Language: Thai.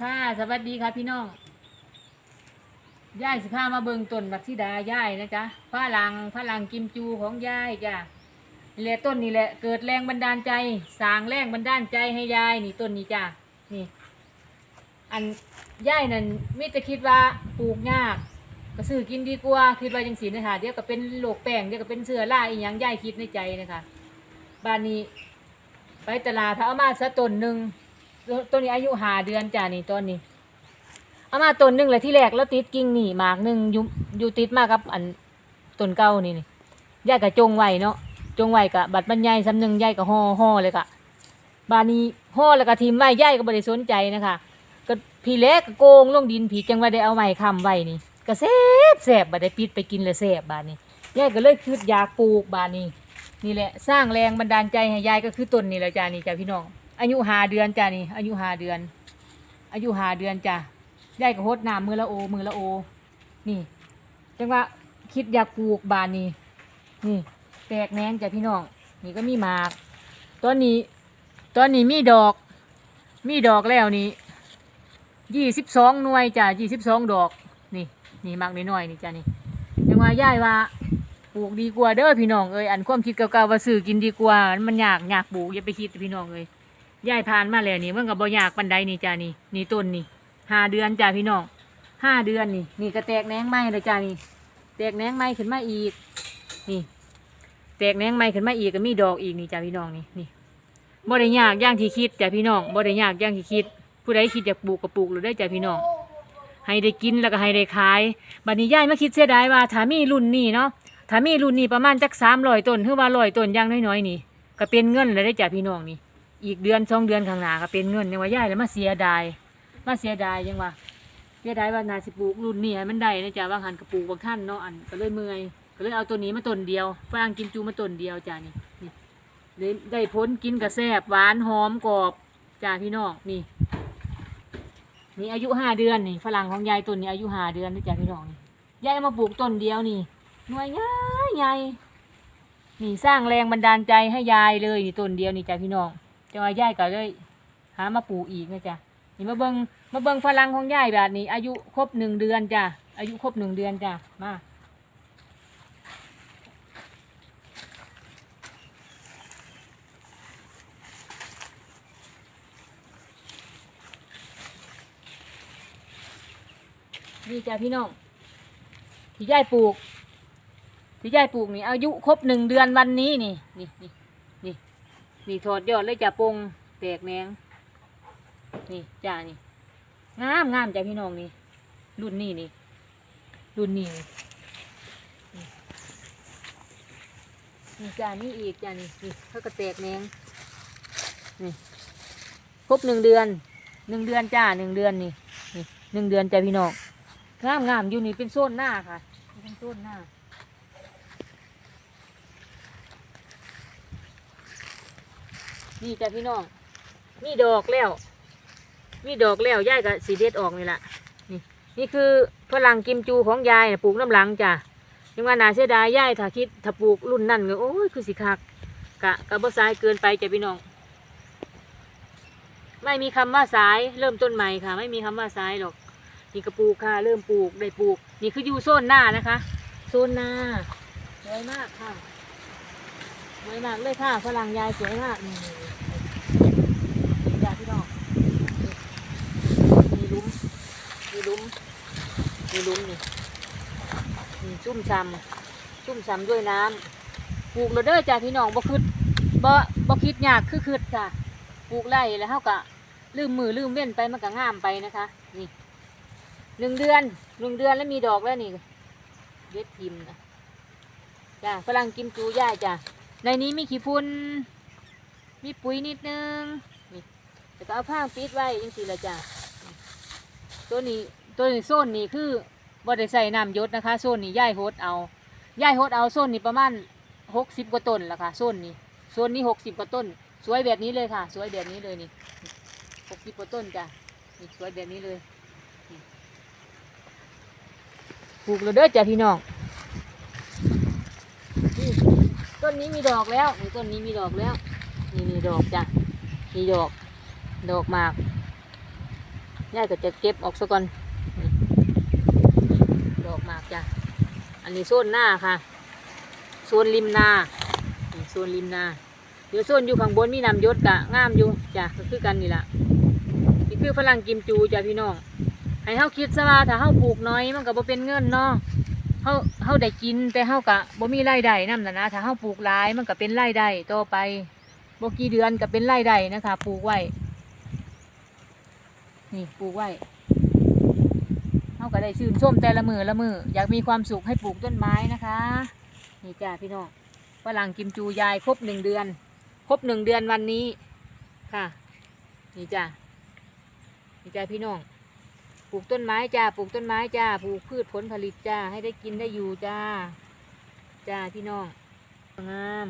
ค่ะ สวัสดีค่ะพี่น้องย่ายสิพามาเบิงต้นบักซิดาย่ายนะจ๊ะฝรั่งฝรั่งกิมจูของย่ายจ้ะนี่แหละต้นนี่แหละ เกิดแรงบันดาลใจสร้างแรงบันดาลใจให้ยายนี่ต้นนี้จ้ะนี่ อันย่ายนั่นมิจะคิดว่าปลูกยากก็ซื้อกินดีกว่าคิดว่าจังสีนะคะเดี๋ยวก็เป็นโรคแป้งเดี๋ยวก็เป็นเสื้อราอีหยังย่ายคิดในใจนะคะบ้านนี้ ไปตลาดถ้าเอามาสักต้นหนึ่ง ต้นนี้อายุหาเดือนจ้านี่ต้นนี้เอามาต้นหนึ่งเลยที่แรกแล้วติดกิ่งนี่หมากหนึ่งอยู่อยู่ติดมากครับ อันต้นเก่านี่นี่ยายกับจงไว้เนาะจงไว้กะบัดบรรยายสำนึงยายกับห่อห่อเลยกะบานนี้ห่อแล้วก็ทีมไว้ยายก็บ่ได้สนใจนะคะก็พี่เล็กก็โกงลงดินผีจังว่าได้เอาไม้ค้ำไว้นี่ก็แซบแซบบัดได้ปิดไปกินเลยแซบบานนี้ยายก็เลยคิดอยากปลูกบานนี้นี่แหละสร้างแรงบันดาลใจให้ยายก็คือต้นนี่แหละจ้านี่จ้าพี่น้อง อายุหาเดือนจ้านี่ อายุหาเดือน อายุหาเดือนจ้ายายก็หดน้ำมือละโอ มือละโอ นี่จังว่าคิดอยากปลูกบานนี่นี่แตกแหนงจ้ะพี่น้อง นี่ก็มีหมาก ตอนนี้ ตอนนี้มีดอก มีดอกแล้วนี่ยี่สิบสองหน่วยจ้ะยี่สิบสองดอก นี่ นี่หมากน้อยๆนี่จ้ะนี่จังว่ายายว่าปลูกดีกว่าเด้อพี่น้องเอ้ยอันความคิดเก่าๆว่าซื้อกินดีกว่า มันยากยากปลูกอย่าไปคิดพี่น้องเอ้ย ยายผ่านมาแล้วนี่มันก็บ่ยากปานใดนี่จ้านี่นี่ต้นนี่ห้าเดือนจ้าพี่น้องห้าเดือนนี่ นี่ก็แตกแหนงไม้เลยจ้านี่แตกแหนงไม้ขึ้นมาอีก นี่ แตกแหนงไม้ขึ้นมาอีกก็มีดอกอีกนี่จ้าพี่น้องนี่นี่บ่ได้ยากย่างที่คิดจ้าพี่น้องบ่ได้ยากย่างที่คิด ผู้ใดคิดอยากปลูกก็ปลูกเลยได้จ้าพี่น้องให้ได้กินแล้วก็ให้ได้ขายบัดนี้ยายมาคิดเสียดายว่าถ้ามีรุ่นนี้เนาะถ้ามีรุ่นนี้ประมาณจักสามร้อยต้นหรือว่าร้อยต้นย่างน้อยๆนี่ก็เป็นเงินเลยได้จ้ะพี่น้องนี่ อีกเดือนสองเดือนข้างหน้าก็เป็นเงินยังว่าย่ายแล้วมาเสียดายมาเสียดายยังว่าเสียดายว่านาสิปลูกรุ่นนี้ให้มันได้นะจ้ะว่าหันกระปลูกบางท่านเนาะอันก็เลยเมื่อยก็เลยเอาตัวนี้มาต้นเดียวฝรั่งกิมจูมาต้นเดียวจ้ะนี่นี่ได้ได้ผลกินกระแซบหวานหอมกรอบจ้ะพี่น้องนี่นี่อายุห้าเดือนนี่ฝรั่งของยายต้นนี้อายุห้าเดือนนะจ้ะพี่น้องนี่ยายมาปลูกต้นเดียวนี่หน่วยใหญ่ใหญ่นี่สร้างแรงบันดาลใจให้ยายเลยนี่ต้นเดียวนี่จ้ะพี่น้อง จะว่ายายก็เลยหามาปลูกอีกนะจ๊ะนี่มาเบิงมาเบิงฝรั่งของยายแบบนี้ อายุครบหนึ่งเดือนจ้ะอายุครบหนึ่งเดือนจ้ะมานี่จ้ะพี่น้องที่ยายปลูก ที่ยายปลูกนี่อายุครบหนึ่งเดือนวันนี้นี่นี่นี่ นี่ถอดยอดเลยจ้ะปงแตกแนงนี่จ้านี่งามงามจ้ะพี่น้องนี่รุ่นนี้นี่รุ่นนี้นี่นี่นี่จ้านี่อีกจ้านี่นี่เขาก็แตกแนงนี่ครบหนึ่งเดือนหนึ่งเดือนจ้าหนึ่งเดือนนี่นี่หนึ่งเดือนจ้ะพี่น้องงามงามอยู่นี่เป็นโซนหน้าค่ะเป็นโซนหน้า นี่จ้ะพี่น้องมีดอกแล้วมีดอกแล้วยายก็สีเด็ดออกนี่แหละนี่นี่คือฝรั่งกิมจูของยายปลูกน้ำหลังจ้ะยังว่านาเสียดายยายถ้าคิดถ้าปลูกรุ่นนั่นก็โอ้ยคือสิคักกะกะบ่สายเกินไปจ้ะพี่น้อง ไม่มีคำว่าสายเริ่มต้นใหม่ค่ะ ไม่มีคำว่าสายหรอกนี่ก็ปลูกค่ะ เริ่มปลูกได้ปลูก นี่คืออยู่โซนหน้านะคะ โซนหน้าสวยมากค่ะสวยมากเลยค่ะฝรั่งยายสวยมากนี่ยาพี่น้องมีลุ้มมีลุ้ม มีลุ้มนี่ชุ่มช้ำชุ่มช้ำด้วยน้ำปลูกเราเด้อจ้าพี่น้องบ่คืดบ่บ่คิดยากคือคืดค่ะปลูกไร่แล้วเฮาก็ลืมมือลืมเว้นไปมันก็ง่ามไปนะคะ นี่หนึ่งเดือนหนึ่งเดือนแล้วมีดอกแล้วนี่เด็ดพิมพ์นะจ้าฝรั่งกิมจูย่ายจ้าในนี้มีขี้ฝุ่นมีปุ๋ยนิดนึงนี่แต่ก็เอาผ้าปิดไว้ยังสิละจ้ะตัวนี้ ตัวนี้โซนนี้คือบ่ได้ใส่น้ำหยศนะคะ โซนนี้ย่ายโฮดเอาย่ายโฮดเอาโซนนี้ประมาณหกสิบกว่าต้นละค่ะโซนนี้โซนนี้หกสิบกว่าต้น สวยแบบนี้เลยค่ะ สวยแบบนี้เลยนี่หกสิบกว่าต้นจ้ะนี่สวยแบบนี้เลยปลูกแล้วเด้อจ้ะพี่น้องต้นนี้มีดอกแล้วนี่ต้นนี้มีดอกแล้วนี่มีดอกจ้ะมีดอก ดอกมากยายก็จะเก็บออกซะก่อนดอกหมากจ้ะ อันนี้โซนหน้าค่ะ โซนริมนานี่โซนริมนาเดี๋ยวโซนอยู่ข้างบนมีน้ำยศกะงามอยู่จ้ะก็คือกันนี่แหละนี่คือฝรั่งกิมจูจ้ะพี่น้องให้เฮาคิดซะว่าถ้าเฮาปลูกน้อยมันก็บ่เป็นเงินเนาะเฮาเฮาได้กินแต่เฮากะบ่มีรายได้นำน่ะนะถ้าเฮาปลูกหลายมันก็เป็นรายได้ต่อไปบ่กี่เดือนก็เป็นรายได้นะคะปลูกไว้นี่ปลูกไว้ เฮาก็ได้ชื่นชมแต่ละมือละมืออยากมีความสุขให้ปลูกต้นไม้นะคะนี่จ้าพี่น้องฝรั่งกิมจูยายครบหนึ่งเดือน ครบหนึ่งเดือนวันนี้ค่ะนี่จ้านี่จ้าพี่น้องปลูกต้นไม้จ้าปลูกต้นไม้จ้าปลูกพืชผลผลิตจ้าให้ได้กินได้อยู่จ้าจ้าพี่น้องงาม